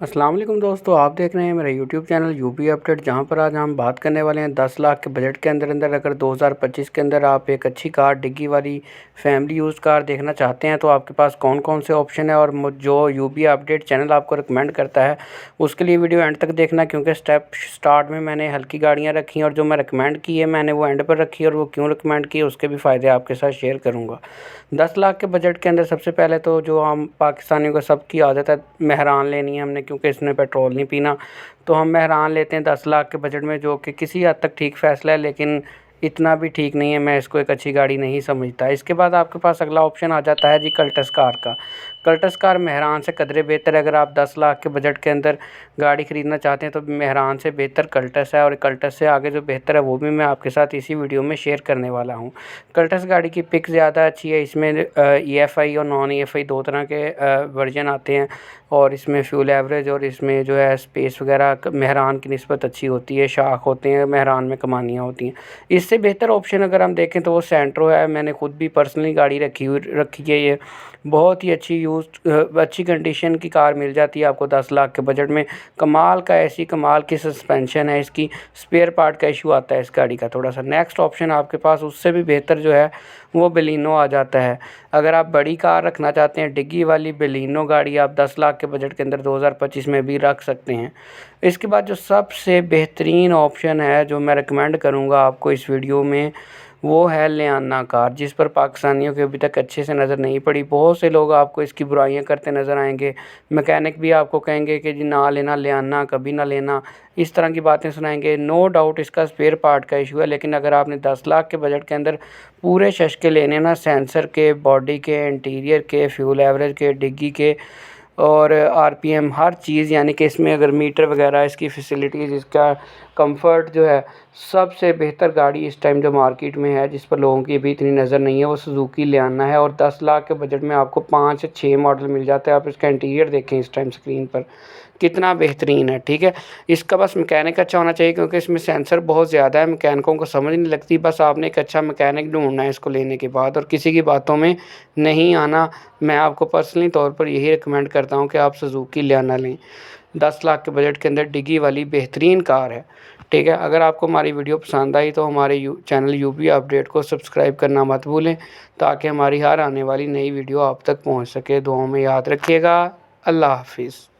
السلام علیکم دوستو، آپ دیکھ رہے ہیں میرا YouTube channel U P update, جہاں پر آج ہم بات کرنے والے ہیں دس لاکھ کے بجٹ کے اندر اندر۔ اگر دو ہزار پچیس کے اندر آپ ایک اچھی کار، ڈگی والی فیملی یوز کار دیکھنا چاہتے ہیں، تو آپ کے پاس کون کون سے آپشن ہیں؟ اور جو یو پی اپڈیٹ چینل آپ کو ریکمینڈ کرتا ہے، اس کے لیے ویڈیو اینڈ تک دیکھنا، کیونکہ سٹیپ سٹارٹ میں میں نے ہلکی گاڑیاں رکھی ہیں اور جو میں ریکمینڈ کی ہے، میں نے وہ اینڈ پر رکھی ہے اور وہ کیوں ریکمینڈ کی، اس کے بھی فائدے آپ کے ساتھ شیئر کروں گا۔ دس لاکھ کے بجٹ کے اندر سب سے پہلے تو جو ہم پاکستانیوں کا سب کی عادت ہے، مہران لینی ہے، ہم نے کیونکہ اس نے پیٹرول نہیں پینا۔ تو ہم مہران لیتے ہیں دس لاکھ کے بجٹ میں جو کہ کسی حد تک ٹھیک فیصلہ ہے، لیکن اتنا بھی ٹھیک نہیں ہے۔ میں اس کو ایک اچھی گاڑی نہیں سمجھتا۔ اس کے بعد آپ کے پاس اگلا آپشن آ جاتا ہے جی کلٹس کار کا۔ کلٹس کار مہران سے قدرے بہتر ہے۔ اگر آپ دس لاکھ کے بجٹ کے اندر گاڑی خریدنا چاہتے ہیں تو مہران سے بہتر کلٹس ہے اور کلٹس سے آگے جو بہتر ہے وہ بھی میں آپ کے ساتھ اسی ویڈیو میں شیئر کرنے والا ہوں۔ کلٹس گاڑی کی پک زیادہ اچھی ہے۔ اس میں ای ایف آئی اور نان ای ایف آئی دو طرح کے ورژن آتے ہیں اور اس میں فیول ایوریج اور اس میں جو ہے اسپیس وغیرہ مہران کی نسبت اچھی ہوتی ہے۔ شاخ ہوتے ہیں، مہران میں کمانیاں ہوتی ہیں۔ اس سے بہتر آپشن اگر ہم دیکھیں تو وہ سینٹرو ہے۔ میں نے خود بھی پرسنلی گاڑی رکھی ہوئی، رکھی ہے یہ۔ بہت ہی اچھی یوز Uh, اچھی کنڈیشن کی کار مل جاتی ہے آپ کو دس لاکھ کے بجٹ میں۔ کمال کا ایسی کمال کی سسپینشن ہے، اس کی اسپیئر پارٹ کا ایشو آتا ہے اس گاڑی کا۔ تھوڑا سا نیکسٹ آپشن آپ کے پاس، اس سے بھی بہتر جو ہے، وہ بلینو آ جاتا ہے۔ اگر آپ بڑی کار رکھنا چاہتے ہیں ڈگی والی بلینو گاڑی آپ دس لاکھ کے بجٹ کے اندر دو ہزار پچیس میں بھی رکھ سکتے ہیں۔ اس کے بعد جو سب سے بہترین آپشن ہے، جو میں ریکمینڈ کروں گا آپ کو اس ویڈیو میں وہ ہے لیانا کار، جس پر پاکستانیوں کے ابھی تک اچھے سے نظر نہیں پڑی۔ بہت سے لوگ آپ کو اس کی برائیاں کرتے نظر آئیں گے۔ مکینک بھی آپ کو کہیں گے کہ جی نہ لینا، لیانا، کبھی نہ لینا۔ اس طرح کی باتیں سنائیں گے۔ نو ڈاؤٹ اس کا اسپیئر پارٹ کا ایشو ہے، لیکن اگر آپ نے دس لاکھ کے بجٹ کے اندر پورے ششکے لینے نا سینسر کے باڈی کے انٹیریئر کے فیول ایوریج کے ڈگی کے اور آر پی ایم ہر چیز یعنی کہ اس میں اگر میٹر وغیرہ، اس کی فیسلٹیز اس کا کمفرٹ جو ہے، سب سے بہتر گاڑی اس ٹائم جو مارکیٹ میں ہے، جس پر لوگوں کی ابھی اتنی نظر نہیں ہے، وہ سزوکی لیانا ہے اور دس لاکھ کے بجٹ میں آپ کو پانچ سے چھ ماڈل مل جاتا ہے آپ اس کا انٹیریئر دیکھیں اس ٹائم اسکرین پر۔ کتنا بہترین ہے، ٹھیک ہے؟ اس کا بس مکینک اچھا ہونا چاہیے، کیونکہ اس میں سینسر بہت زیادہ ہے مکینکوں کو سمجھ نہیں لگتی، بس آپ نے ایک اچھا مکینک ڈھونڈنا ہے اس کو لینے کے بعد اور کسی کی باتوں میں نہیں آنا۔ میں آپ کو پرسنلی طور پر یہی ریکمینڈ کرتا ہوں کہ آپ سزوکی لیانا لیں۔ دس لاکھ کے بجٹ کے اندر ڈگی والی بہترین کار ہے۔ ٹھیک ہے، اگر آپ کو ہماری ویڈیو پسند آئی تو ہمارے یو چینل یو پی اپڈیٹ کو سبسکرائب کرنا مت بھولیں تاکہ ہماری ہر آنے والی نئی ویڈیو آپ تک پہنچ سکے۔ دعاؤں میں یاد رکھیے گا۔ اللہ حافظ۔